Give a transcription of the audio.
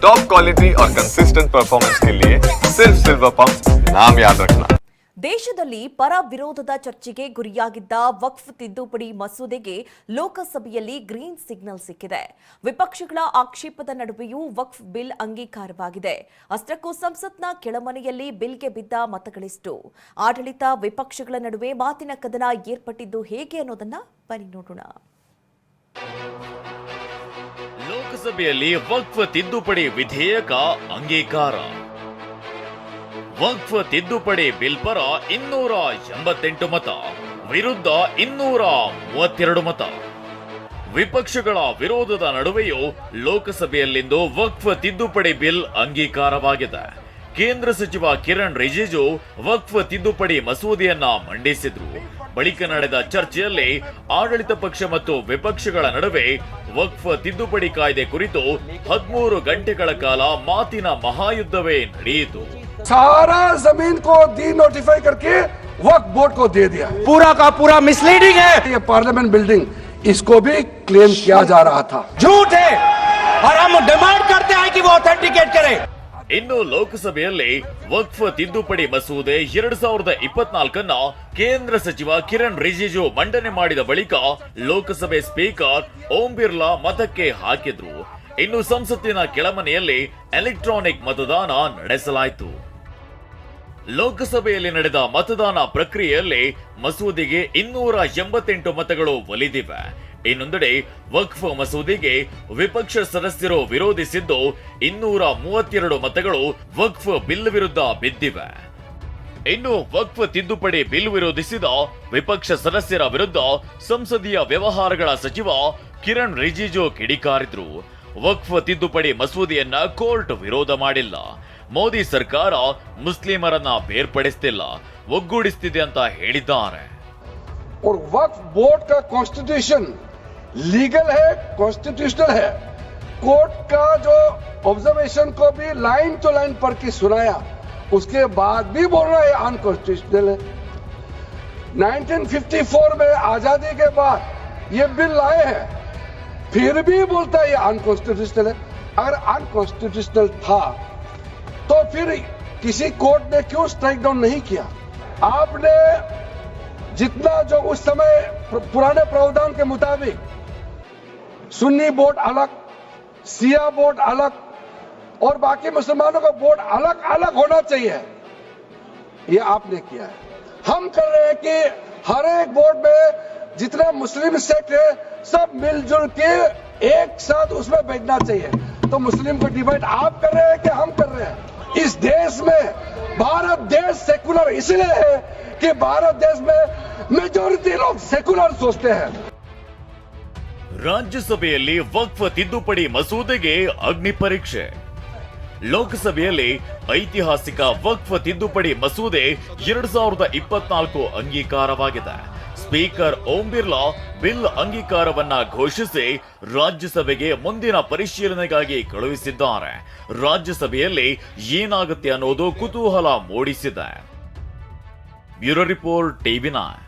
Top quality और consistent performance के लिए सिर्फ सिल्वर पंप नाम याद रखना ದೇಶದಲ್ಲಿ ಪರ ವಿರೋಧದ ಚರ್ಚೆಗೆ ಗುರಿಯಾಗಿದ್ದ ವಕ್ಫ್ ತಿದ್ದುಪಡಿ ಮಸೂದೆಗೆ ಲೋಕಸಭೆಯಲ್ಲಿ ಗ್ರೀನ್ ಸಿಗ್ನಲ್ ಸಿಕ್ಕಿದೆ ವಿಪಕ್ಷಗಳ ಆಕ್ಷೇಪದ ನಡುವೆಯೂ ವಕ್ಫ್ ಬಿಲ್ ಅಂಗೀಕಾರವಾಗಿದೆ ಅಷ್ಟಕ್ಕೂ ಸಂಸತ್ನ ಕೆಳಮನೆಯಲ್ಲಿ ಬಿಲ್ಗೆ ಬಿದ್ದ ಮತಗಳಿಷ್ಟು ಆಡಳಿತ ವಿಪಕ್ಷಗಳ ನಡುವೆ ಮಾತಿನ ಕದನ ಏರ್ಪಟ್ಟಿದ್ದು ಹೇಗೆ ಅನ್ನೋದನ್ನ ಬನ್ನಿ ನೋಡೋಣ ಲೋಕಸಭೆಯಲ್ಲಿ ವಕ್ಫ ತಿದ್ದುಪಡಿ ವಿಧೇಯಕ ಅಂಗೀಕಾರ. ವಕ್ಫ್ ತಿದ್ದುಪಡಿ ಬಿಲ್ ಪರ ಇನ್ನೂರ ಎಂಬತ್ತೆಂಟು ಮತ, ವಿರುದ್ಧ ಇನ್ನೂರ ಮೂವತ್ತೆರಡು ಮತ. ವಿಪಕ್ಷಗಳ ವಿರೋಧದ ನಡುವೆಯೂ ಲೋಕಸಭೆಯಲ್ಲಿಂದು ವಕ್ಫ ತಿದ್ದುಪಡಿ ಬಿಲ್ ಅಂಗೀಕಾರವಾಗಿದೆ. ಕೇಂದ್ರ ಸಚಿವ ಕಿರಣ್ ರಿಜಿಜು ವಕ್ಫ್ ತಿದ್ದುಪಡಿ ಮಸೂದೆಯನ್ನ ಮಂಡಿಸಿದ್ರು ಬಳಿಕ ನಡೆದ ಚರ್ಚೆಯಲ್ಲಿ ಆಡಳಿತ ಪಕ್ಷ ಮತ್ತು ವಿಪಕ್ಷಗಳ ನಡುವೆ ವಕ್ಫ್ ತಿದ್ದುಪಡಿ ಕಾಯ್ದೆ ಕುರಿತು ಹದಿಮೂರು ಗಂಟೆಗಳ ಕಾಲ ಮಾತಿನ ಮಹಾಯುದ್ಧವೇ ನಡೆಯಿತು सारा जमीन को डी नोटिफाई करके वक्त बोर्ड को दे दिया पूरा का पूरा मिसलीडिंग है ये पार्लियामेंट बिल्डिंग इसको भी क्लेम किया जा रहा था झूठ है और हम डिमांड करते हैं कि वो ऑथेंटिकेट करे ಇನ್ನು ಲೋಕಸಭೆಯಲ್ಲಿ ವಕ್ಫ್ ತಿದ್ದುಪಡಿ ಮಸೂದೆ ಎರಡ್ ಸಾವಿರದ ಇಪ್ಪತ್ನಾಲ್ಕನ್ನ ಕೇಂದ್ರ ಸಚಿವ ಕಿರಣ್ ರಿಜಿಜು ಮಂಡನೆ ಮಾಡಿದ ಬಳಿಕ ಲೋಕಸಭೆ ಸ್ಪೀಕರ್ ಓಂ ಬಿರ್ಲಾ ಮತಕ್ಕೆ ಹಾಕಿದ್ರು. ಇನ್ನು ಸಂಸತ್ತಿನ ಕೆಳಮನೆಯಲ್ಲಿ ಎಲೆಕ್ಟ್ರಾನಿಕ್ ಮತದಾನ ನಡೆಸಲಾಯಿತು. ಲೋಕಸಭೆಯಲ್ಲಿ ನಡೆದ ಮತದಾನ ಪ್ರಕ್ರಿಯೆಯಲ್ಲಿ ಮಸೂದೆಗೆ ಇನ್ನೂರ ಎಂಬತ್ತೆಂಟು ಮತಗಳು ಒಲಿದಿವೆ. ಇನ್ನೊಂದೆಡೆ ವಕ್ಫ್ ಮಸೂದೆಗೆ ವಿಪಕ್ಷ ಸದಸ್ಯರು ವಿರೋಧಿಸಿದ್ದು ಇನ್ನೂರ ಮೂವತ್ತೆರಡು ಮತಗಳು ವಕ್ಫ್ ಬಿಲ್ ವಿರುದ್ಧ ಬಿದ್ದಿವೆ. ಇನ್ನು ವಕ್ಫ್ ತಿದ್ದುಪಡಿ ಬಿಲ್ ವಿರೋಧಿಸಿದ ವಿಪಕ್ಷ ಸದಸ್ಯರ ವಿರುದ್ಧ ಸಂಸದೀಯ ವ್ಯವಹಾರಗಳ ಸಚಿವ ಕಿರಣ್ ರಿಜಿಜು ಕಿಡಿಕಾರಿದ್ರು. ವಕ್ಫ್ ತಿದ್ದುಪಡಿ ಮಸೂದೆಯನ್ನ ಕೋರ್ಟ್ ವಿರೋಧ ಮಾಡಿಲ್ಲ. ಮೋದಿ ಸರ್ಕಾರ ಮುಸ್ಲಿಮರನ್ನ ಬೇರ್ಪಡಿಸ್ತಿಲ್ಲ, ಒಗ್ಗೂಡಿಸ್ತಿದೆ ಅಂತ ಹೇಳಿದ್ದಾರೆ. लीगल है कॉन्स्टिट्यूशनल है। कोर्ट का जो ऑब्जर्वेशन को भी लाइन टू लाइन पढ़ के सुनाया, उसके बाद भी बोल रहा है अनकॉन्स्टिट्यूशनल है। 1954 में आज़ादी के बाद ये बिल लाए हैं, फिर भी बोलता है, ये अनकॉन्स्टिट्यूशनल है। अगर अनकॉन्स्टिट्यूशनल था तो फिर किसी कोर्ट ने क्यों स्ट्राइक डाउन नहीं किया? आपने जितना जो उस समय पुराने प्रावधान के मुताबिक सुन्नी बोर्ड अलग, सिया बोर्ड अलग, और बाकी मुसलमानों का बोर्ड अलग अलग होना चाहिए। ये आपने किया है। हम कर रहे हैं कि हर एक बोर्ड में जितने मुस्लिम सेक्ट है, सब मिलजुल के एक साथ उसमें बैठना चाहिए। तो मुस्लिम को डिवाइड आप कर रहे हैं कि हम कर रहे हैं। इस देश में, भारत देश सेकुलर इसलिए है कि भारत देश में मेजोरिटी लोग सेकुलर सोचते हैं। ರಾಜ್ಯಸಭೆಯಲ್ಲಿ ವಕ್ಫ್ ತಿದ್ದುಪಡಿ ಮಸೂದೆಗೆ ಅಗ್ನಿ ಪರೀಕ್ಷೆ. ಲೋಕಸಭೆಯಲ್ಲಿ ಐತಿಹಾಸಿಕ ವಕ್ಫ್ ತಿದ್ದುಪಡಿ ಮಸೂದೆ ಎರಡ್ ಸಾವಿರದ ಇಪ್ಪತ್ನಾಲ್ಕು ಅಂಗೀಕಾರವಾಗಿದೆ. ಸ್ಪೀಕರ್ ಓಂ ಬಿರ್ಲಾ ಬಿಲ್ ಅಂಗೀಕಾರವನ್ನ ಘೋಷಿಸಿ ರಾಜ್ಯಸಭೆಗೆ ಮುಂದಿನ ಪರಿಶೀಲನೆಗಾಗಿ ಕಳುಹಿಸಿದ್ದಾರೆ. ರಾಜ್ಯಸಭೆಯಲ್ಲಿ ಏನಾಗುತ್ತೆ ಅನ್ನೋದು ಕುತೂಹಲ ಮೂಡಿಸಿದೆ. Bureau report TV nine